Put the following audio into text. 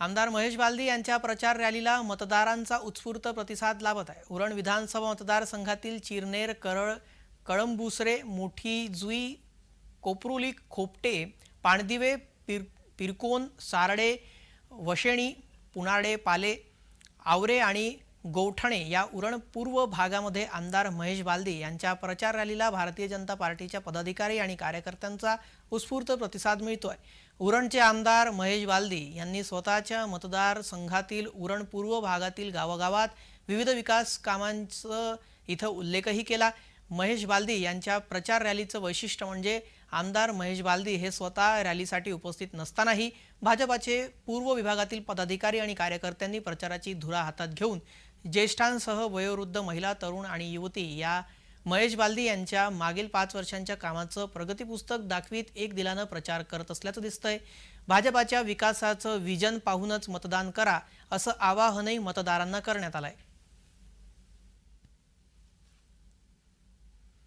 आमदार महेश बालदी यांच्या प्रचार रॅलीला मतदारांचा उत्स्फूर्त प्रतिसाद लाभत आहे. उरण विधानसभा मतदारसंघातील चिरनेर करळ कळंबुसरे मोठी जुई कोपरुली खोपटे पाणदिवे पिर पिरकोन सारडे वशेणी पुनाडे पाले आवरे आणि गौठणे या उरण पूर्व भागामध्ये आमदार महेश बालदी यांच्या प्रचार रॅलीला भारतीय जनता पार्टीच्या पदाधिकारी आणि कार्यकर्त्यांचा उत्स्फूर्त प्रतिसाद मिळतोय. उरणचे आमदार महेश बालदी यांनी स्वतःच्या मतदारसंघातील उरण पूर्व भागातील गावागावात विविध विकास कामांचं इथं उल्लेखही केला. महेश बालदी यांच्या प्रचार रॅलीचं वैशिष्ट्य म्हणजे आमदार महेश बालदी हे स्वतः रॅलीसाठी उपस्थित नसतानाही भाजपाचे पूर्व विभागातील पदाधिकारी आणि कार्यकर्त्यांनी प्रचाराची धुरा हातात घेऊन ज्येष्ठांसह वयोवृद्ध महिला तरुण आणि युवती या महेश बालदी यांच्या मागील पाच वर्षांच्या कामाचं प्रगतीपुस्तक दाखवीत एक दिलानं प्रचार करत असल्याचं दिसतंय. भाजपाच्या विकासाचं विजन पाहूनच मतदान करा असं आवाहनही मतदारांना करण्यात आलं आहे